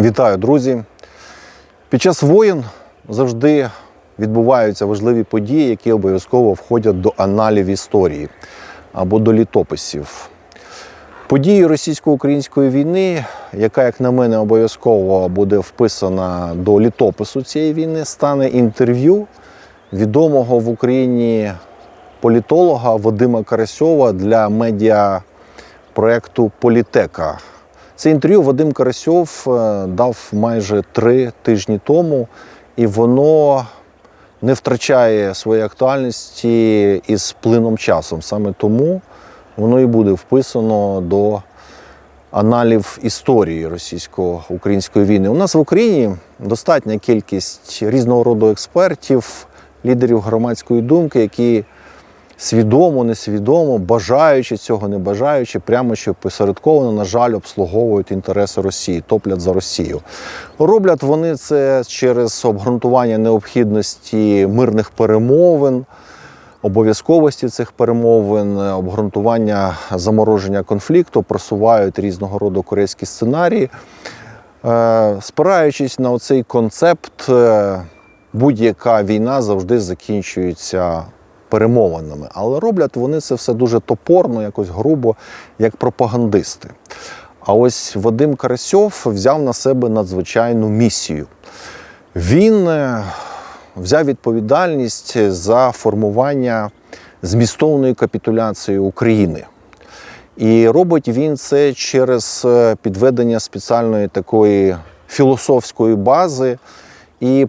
Вітаю, друзі! Під час воєн завжди відбуваються важливі події, які обов'язково входять до аналів історії або до літописів. Події російсько-української війни, яка, як на мене, обов'язково буде вписана до літопису цієї війни, стане інтерв'ю відомого в Україні політолога Вадима Карасьова для медіа проекту Політека. Це інтерв'ю Вадим Карасьов е, дав майже три тижні тому, і воно не втрачає своєї актуальності із плином часом. Саме тому воно і буде вписано до аналів історії російсько-української війни. У нас в Україні достатня кількість різного роду експертів, лідерів громадської думки, які свідомо, несвідомо, бажаючи цього, не бажаючи, прямо чи посередковано, на жаль, обслуговують інтереси Росії, топлять за Росію. Роблять вони це через обґрунтування необхідності мирних перемовин. Обов'язковості цих перемовин, обґрунтування замороження конфлікту, просувають різного роду корейські сценарії, Е, спираючись на цей концепт, е, будь-яка війна завжди закінчується перемовинами. Але роблять вони це все дуже топорно, якось грубо, як пропагандисти. А ось Вадим Карасьов взяв на себе надзвичайну місію. Він е, взяв відповідальність за формування змістовної капітуляції України. І робить він це через е, підведення спеціальної такої філософської бази і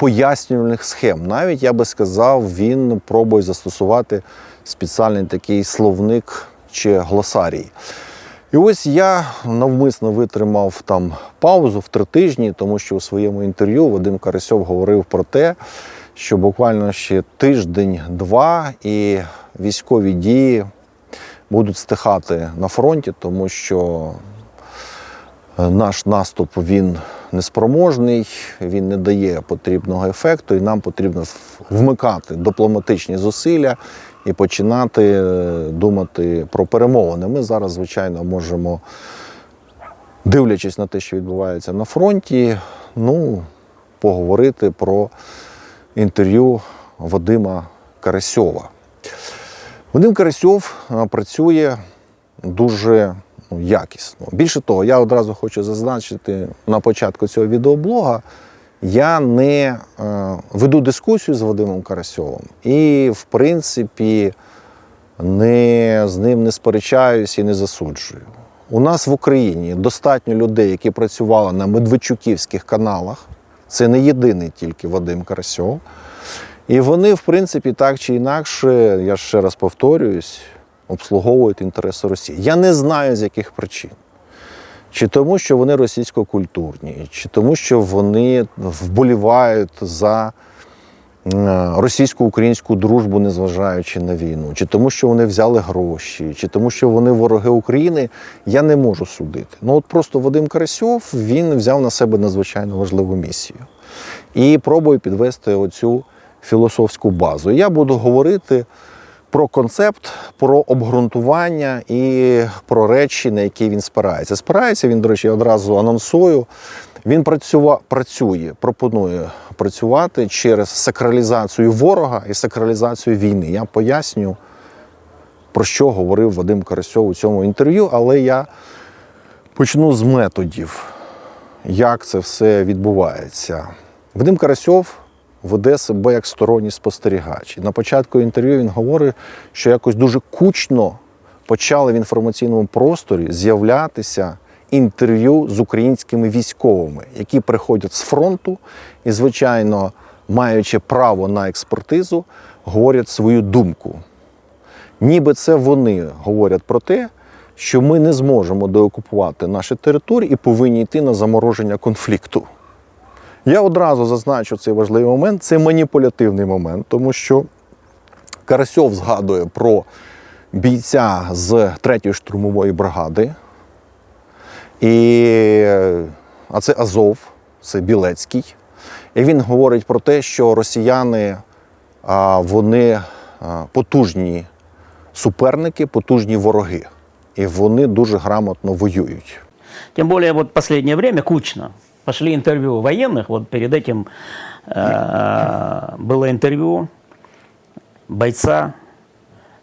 пояснювальних схем. Навіть я би сказав, він пробує застосувати спеціальний такий словник чи глосарій. І ось я навмисно витримав там паузу в три тижні, тому що у своєму інтерв'ю Вадим Карасьов говорив про те, що буквально ще тиждень-два і військові дії будуть стихати на фронті, тому що наш наступ він неспроможний, він не дає потрібного ефекту, і нам потрібно вмикати дипломатичні зусилля і починати е, думати про перемовини. Ми зараз, звичайно, можемо, дивлячись на те, що відбувається на фронті, ну, поговорити про інтерв'ю Вадима Карасьова. Вадим Карасьов е, працює дуже ну, якісно. Більше того, я одразу хочу зазначити на початку цього відеоблога. Я не е, веду дискусію з Вадимом Карасьовим і, в принципі, не, з ним не сперечаюсь і не засуджую. У нас в Україні достатньо людей, які працювали на медведчуківських каналах. Це не єдиний тільки Вадим Карасьов. І вони, в принципі, так чи інакше, я ще раз повторююсь, обслуговують інтереси Росії. Я не знаю, з яких причин. Чи тому, що вони російсько-культурні, чи тому, що вони вболівають за е, російсько-українську дружбу, незважаючи на війну, чи тому, що вони взяли гроші, чи тому, що вони вороги України, я не можу судити. Ну от просто Вадим Карасьов він взяв на себе надзвичайно важливу місію і пробує підвести оцю філософську базу. Я буду говорити про концепт, про обґрунтування і про речі, на які він спирається. Спирається він, до речі, я одразу анонсую. Він працюва, працює, пропонує працювати через сакралізацію ворога і сакралізацію війни. Я поясню, про що говорив Вадим Карасьов у цьому інтерв'ю, але я почну з методів, як це все відбувається. Вадим Карасьов веде себе як сторонній спостерігач. І на початку інтерв'ю він говорить, що якось дуже кучно почали в інформаційному просторі з'являтися інтерв'ю з українськими військовими, які приходять з фронту і, звичайно, маючи право на експертизу, говорять свою думку. Ніби це вони говорять про те, що ми не зможемо деокупувати наші території і повинні йти на замороження конфлікту. Я одразу зазначу цей важливий момент. Це маніпулятивний момент, тому що Карасьов згадує про бійця з 3-ї штурмової бригади. І, а це Азов, це Білецький. І він говорить про те, що росіяни вони потужні суперники, потужні вороги. І вони дуже грамотно воюють. Тем более вот последнее время кучно Пошли интервью военных. Вот перед этим э, было интервью бойца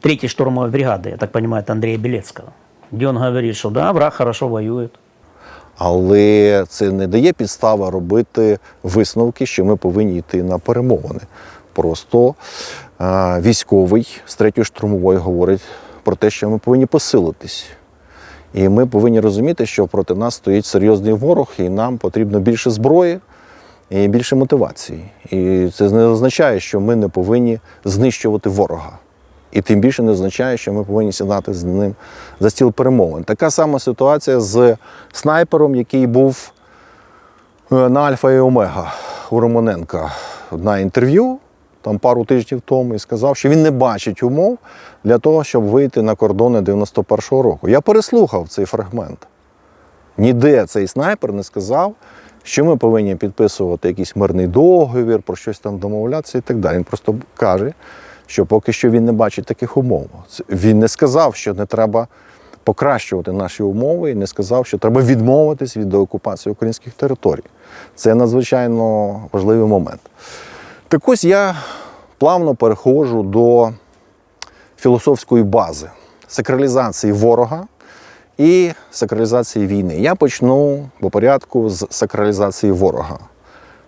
третьей штурмовой бригады, я так понимаю, это Андрея Белецкого, где он говорит, что да, враг хорошо воюет. Але це не дає підстава робити висновки, що ми повинні йти на перемовини. Просто е, військовий з третьої штурмової говорить про те, що ми повинні посилитись. І ми повинні розуміти, що проти нас стоїть серйозний ворог, і нам потрібно більше зброї і більше мотивації. І це не означає, що ми не повинні знищувати ворога. І тим більше не означає, що ми повинні сідати з ним за стіл перемовин. Така сама ситуація з снайпером, який був е, на Альфа і Омега у Романенка на інтерв'ю там пару тижнів тому і сказав, що він не бачить умов для того, щоб вийти на кордони 91-го року. Я переслухав цей фрагмент. Ніде цей снайпер не сказав, що ми повинні підписувати якийсь мирний договір, про щось там домовлятися і так далі. Він просто каже, що поки що він не бачить таких умов. Він не сказав, що не треба покращувати наші умови, і не сказав, що треба відмовитись від деокупації українських територій. Це надзвичайно важливий момент. Так ось я плавно переходжу до філософської бази сакралізації ворога і сакралізації війни. Я почну по порядку з сакралізації ворога.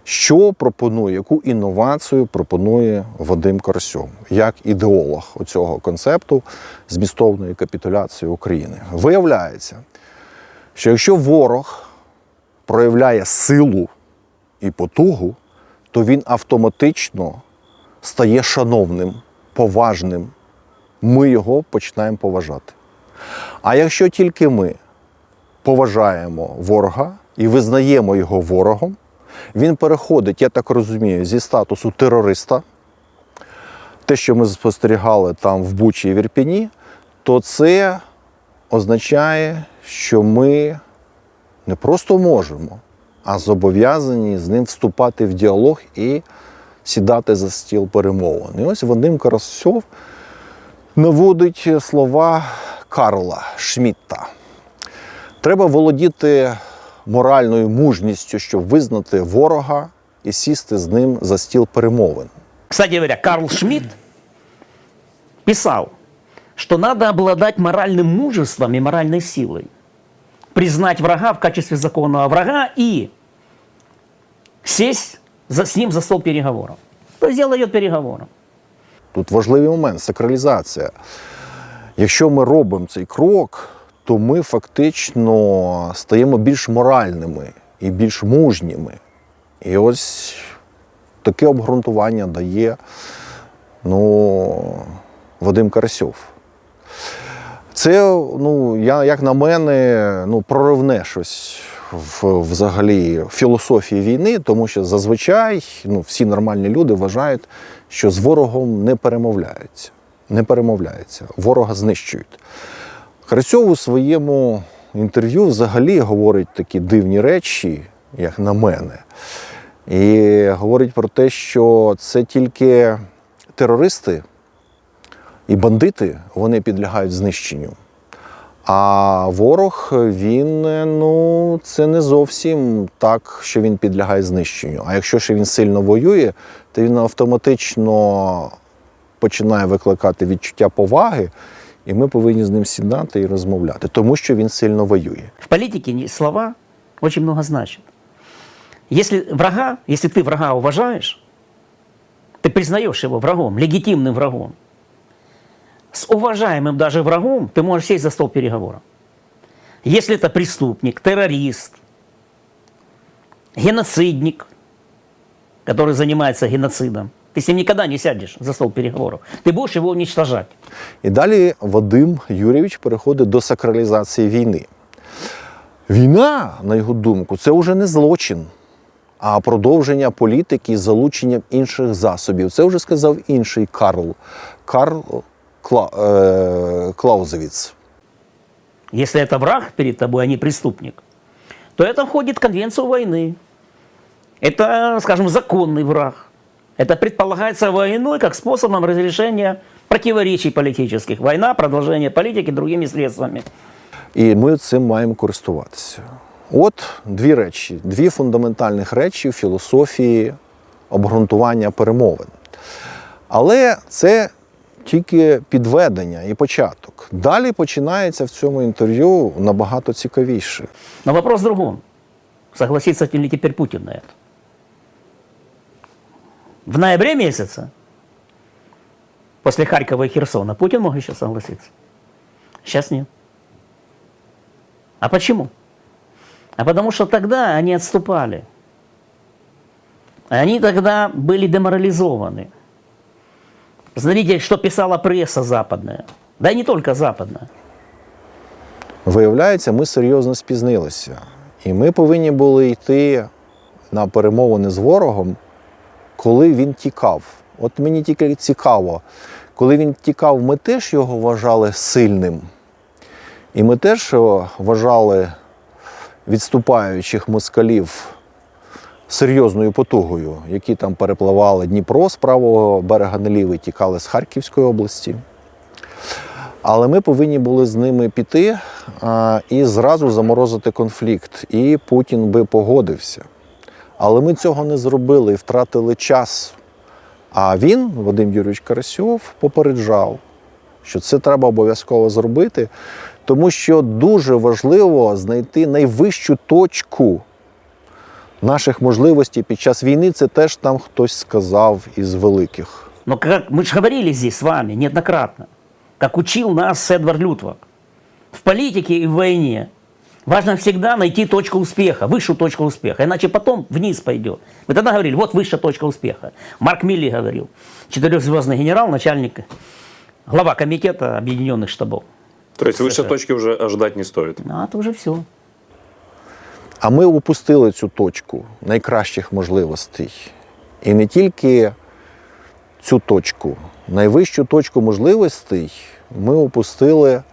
Що пропонує, яку інновацію пропонує Вадим Корсьом як ідеолог цього концепту змістовної капітуляції України? Виявляється, що якщо ворог проявляє силу і потугу, то він автоматично стає шановним, поважним. Ми його починаємо поважати. А якщо тільки ми поважаємо ворога і визнаємо його ворогом, він переходить, я так розумію, зі статусу терориста, те, що ми спостерігали там в Бучі і в Ірпіні, то це означає, що ми не просто можемо, а зобов'язані з ним вступати в діалог і сідати за стіл перемовин. І ось Вадим Карасьов наводить слова Карла Шмітта. Треба володіти моральною мужністю, щоб визнати ворога і сісти з ним за стіл перемовин. Кстати говоря, Карл Шмидт писал, что надо обладать моральным мужеством и моральной силой, признать врага в качестве законного врага и сесть за, с ним за стол переговоров. Дело идет переговором. Тут важливий момент сакралізація. Якщо ми робимо цей крок, то ми фактично стаємо більш моральними і більш мужніми. І ось таке обґрунтування дає ну, Вадим Карасьов. Це, ну, я, як на мене, ну, проривне щось в взагалі філософії війни, тому що зазвичай ну, всі нормальні люди вважають, що з ворогом не перемовляються. Не перемовляються, ворога знищують. Харцьов у своєму інтерв'ю взагалі говорить такі дивні речі, як на мене. І говорить про те, що це тільки терористи і бандити вони підлягають знищенню. А ворог, він е, ну, це не зовсім так, що він підлягає знищенню. А якщо ще він сильно воює, то він автоматично починає викликати відчуття поваги, і ми повинні з ним сідати і розмовляти, тому що він сильно воює. В политике не- слова очень много значат. Если врага, если ты врага уважаешь, ты признаешь его врагом, легитимным врагом, с уважаемым даже врагом ты можешь сесть за стол переговоров. Если это преступник, террорист, геноцидник, который занимается геноцидом, ты с ним никогда не сядешь за стол переговоров. Ты будешь его уничтожать. І далі Вадим Юрійович переходить до сакралізації війни. Війна, на його думку, це вже не злочин, а продовження політики з залученням інших засобів. Це вже сказав інший Карл Карл Кла, е, Клаузевіц. Если это враг перед тобой, а не преступник, то это входит в конвенцию войны. Это, скажем, законный враг. Это предполагается войной как способом разрешения противоречий политических. Война, продолжение политики другими средствами. І ми цим маємо користуватися. От дві речі, дві фундаментальних речі в філософії обґрунтування перемовин. Але це тільки підведення і початок. Далі починається в цьому інтерв'ю набагато цікавіше. Но вопрос в другом. Согласится ли теперь Путин на это? В ноябре месяце, после Харькова и Херсона, Путин мог еще согласиться. Сейчас нет. А почему? А потому что тогда они отступали. Они тогда были деморализованы. Смотрите, что писала пресса западная. Да и не только западная. Виявляється, ми серйозно спізнилися. І ми повинні були йти на перемовини з ворогом, коли він тікав. От мені тільки цікаво, коли він тікав, ми теж його вважали сильним. І ми теж е, вважали відступаючих москалів серйозною потугою, які там перепливали Дніпро з правого берега на лівий, тікали з Харківської області. Але ми повинні були з ними піти а, і зразу заморозити конфлікт. І Путін би погодився. Але ми цього не зробили і втратили час. А він, Вадим Юрійович Карасьов, попереджав, що це треба обов'язково зробити, тому що дуже важливо знайти найвищу точку наших можливостей під час війни. Це теж там хтось сказав із великих. Но как мы же говорили здесь с вами неоднократно, как учил нас Эдвард Лютвак, в политике и в войне важно всегда найти точку успеха, высшую точку успеха, иначе потом вниз пойдет. Вы тогда говорили, вот высшая точка успеха. Марк Милли говорил, четырехзвездный генерал, начальник, глава комитета Объединенных Штабов. То есть выше точки уже ожидать не стоит. Ну, а это уже все. А ми упустили цю точку найкращих можливостей. І не тільки цю точку, найвищу точку можливостей ми упустили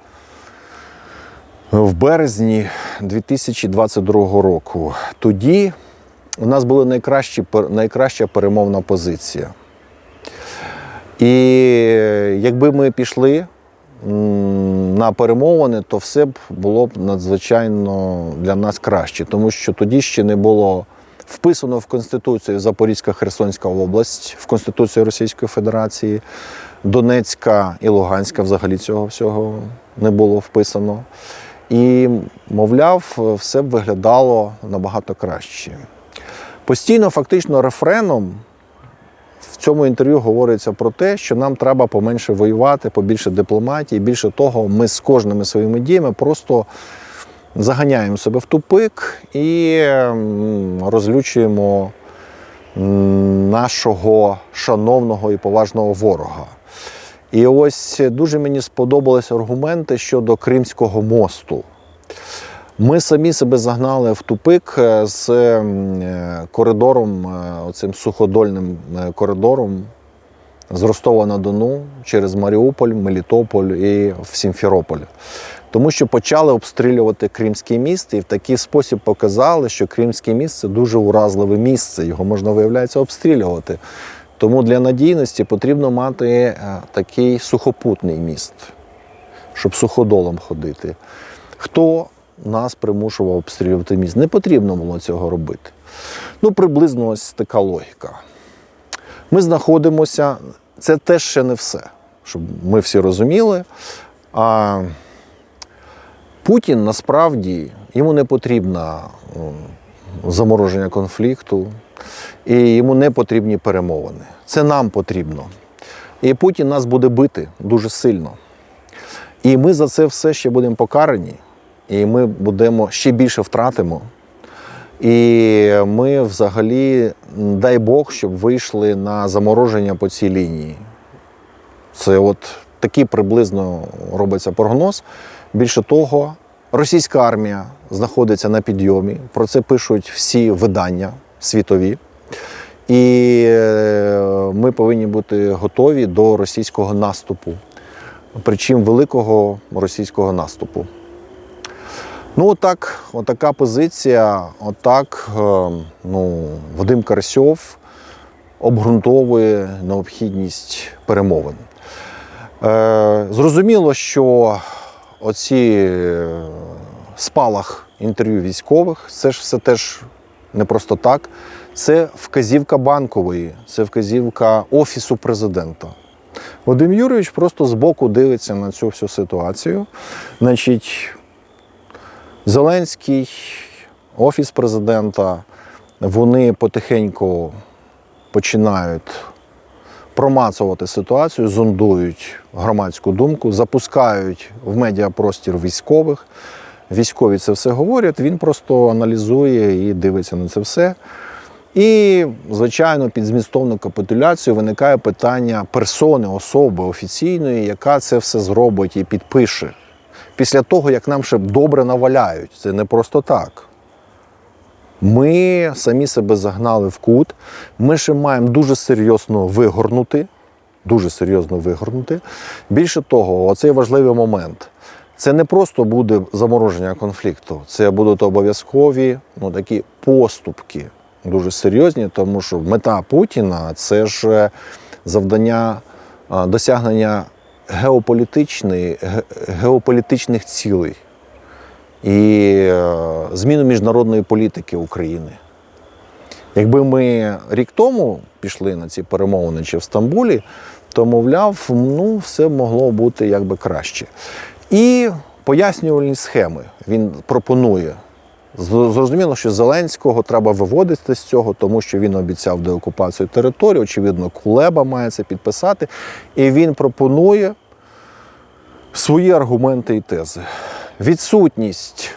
в березні 2022 року. Тоді у нас була найкращі, найкраща перемовна позиція. І якби ми пішли на перемовини, то все б було б надзвичайно для нас краще, тому що тоді ще не було вписано в Конституцію Запорізька Херсонська область, в Конституцію Російської Федерації, Донецька і Луганська взагалі цього всього не було вписано. І, мовляв, все б виглядало набагато краще. Постійно, фактично, рефреном в цьому інтерв'ю говориться про те, що нам треба поменше воювати, побільше дипломатії. Більше того, ми з кожними своїми діями просто заганяємо себе в тупик і розлючуємо нашого шановного і поважного ворога. І ось дуже мені сподобалися аргументи щодо Кримського мосту. Ми самі себе загнали в тупик е, з е, коридором, е, оцим суходольним е, коридором з Ростова на Дону через Маріуполь, Мелітополь і в Сімферополь. Тому що почали обстрілювати Кримський міст і в такий спосіб показали, що Кримський міст це дуже уразливе місце. Його можна, виявляється, обстрілювати. Тому для надійності потрібно мати такий сухопутний міст, щоб суходолом ходити. Хто нас примушував обстрілювати міст? Не потрібно було цього робити. Ну, приблизно ось така логіка. Ми знаходимося, це теж ще не все, щоб ми всі розуміли. А Путін насправді йому не потрібно замороження конфлікту, і йому не потрібні перемовини. Це нам потрібно. І Путін нас буде бити дуже сильно. І ми за це все ще будемо покарані, і ми будемо ще більше втратимо. І ми взагалі, дай Бог, щоб вийшли на замороження по цій лінії. Це от такий приблизно робиться прогноз. Більше того, російська армія знаходиться на підйомі. Про це пишуть всі видання світові. І е, ми повинні бути готові до російського наступу, причому великого російського наступу. Ну, отак, отака позиція, отак е, ну, Вадим Карасьов обґрунтовує необхідність перемовин. Е, зрозуміло, що оці е, спалах інтерв'ю військових. Це ж все теж не просто так. Це вказівка банкової, це вказівка Офісу президента. Вадим Юрійович просто збоку дивиться на цю всю ситуацію. Значить, Зеленський, Офіс президента, вони потихеньку починають промацувати ситуацію, зондують громадську думку, запускають в медіапростір військових. Військові це все говорять, він просто аналізує і дивиться на це все. І, звичайно, під змістовну капітуляцію виникає питання персони, особи офіційної, яка це все зробить і підпише. Після того, як нам ще добре наваляють, це не просто так. Ми самі себе загнали в кут. Ми ще маємо дуже серйозно вигорнути. Дуже серйозно вигорнути. Більше того, оцей важливий момент. Це не просто буде замороження конфлікту, це будуть обов'язкові ну, такі поступки, дуже серйозні, тому що мета Путіна це ж е, завдання досягнення геополітичної, ге- геополітичних цілей і е, зміну міжнародної політики України. Якби ми рік тому пішли на ці перемовини чи в Стамбулі, то, мовляв, ну, все могло бути якби краще. І пояснювальні схеми він пропонує. Зрозуміло, що Зеленського треба виводити з цього, тому що він обіцяв деокупацію території. Очевидно, Кулеба має це підписати. І він пропонує свої аргументи і тези. Відсутність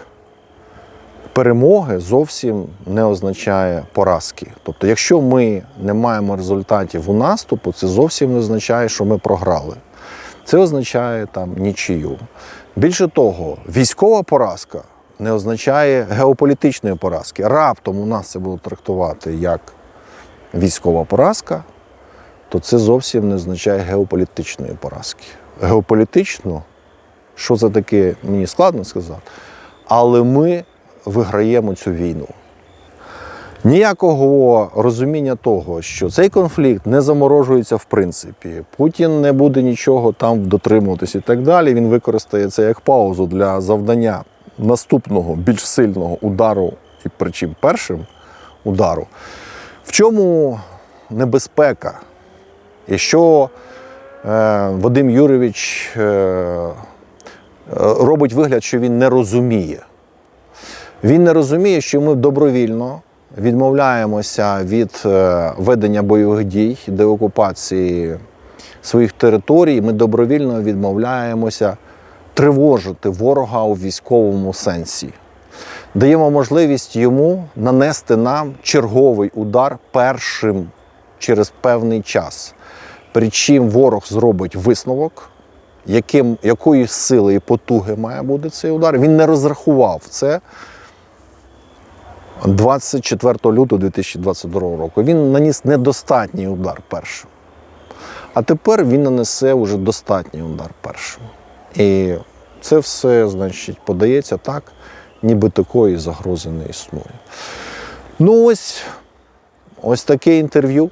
перемоги зовсім не означає поразки. Тобто, якщо ми не маємо результатів у наступу, це зовсім не означає, що ми програли. Це означає там нічию. Більше того, військова поразка не означає геополітичної поразки. Раптом у нас це будуть трактувати як військова поразка, то це зовсім не означає геополітичної поразки. Геополітично, що це таке, мені складно сказати, але ми виграємо цю війну. Ніякого розуміння того, що цей конфлікт не заморожується в принципі. Путін не буде нічого там дотримуватись і так далі. Він використає це як паузу для завдання наступного більш сильного удару, і причим першим удару. В чому небезпека? І що е, Вадим Юрійович е, е, робить вигляд, що він не розуміє. Він не розуміє, що ми добровільно відмовляємося від е, ведення бойових дій, деокупації своїх територій. Ми добровільно відмовляємося тривожити ворога у військовому сенсі. Даємо можливість йому нанести нам черговий удар першим через певний час. Причим ворог зробить висновок, яким, якої сили і потуги має бути цей удар. Він не розрахував це 24 лютого 2022 року. Він наніс недостатній удар першим. А тепер він нанесе вже достатній удар першим. І це все, значить, подається так, ніби такої загрози не існує. Ну, ось, ось таке інтерв'ю.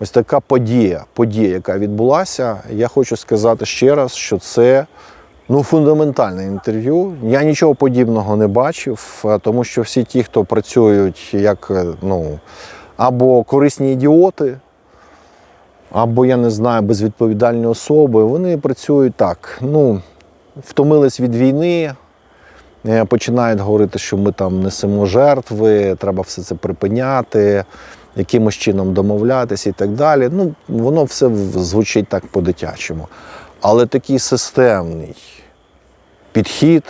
Ось така подія, подія, яка відбулася. Я хочу сказати ще раз, що це ну, фундаментальне інтерв'ю. Я нічого подібного не бачив, е, тому що всі ті, хто працюють як е, ну, або корисні ідіоти, або, я не знаю, безвідповідальні особи, вони працюють так. Ну, втомились від війни, е, починають говорити, що ми там несемо жертви, треба все це припиняти, якимось чином домовлятися і так далі. Ну, воно все звучить так по-дитячому. Але такий системний підхід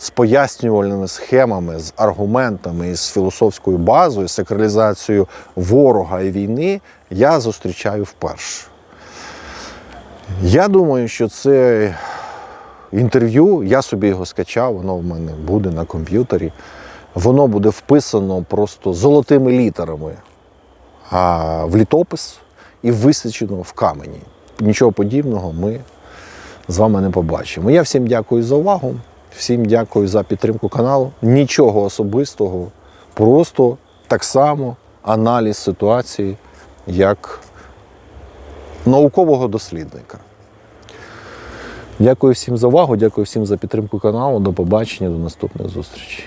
з пояснювальними схемами, з аргументами з філософською базою, з сакралізацією ворога і війни я зустрічаю вперше. Я думаю, що це інтерв'ю, я собі його скачав, воно в мене буде на комп'ютері. Воно буде вписано просто золотими літерами а, в літопис і висічено в камені. Нічого подібного ми з вами не побачимо. Я всім дякую за увагу, всім дякую за підтримку каналу. Нічого особистого, просто так само аналіз ситуації як наукового дослідника. Дякую всім за увагу, дякую всім за підтримку каналу. До побачення, до наступних зустрічей.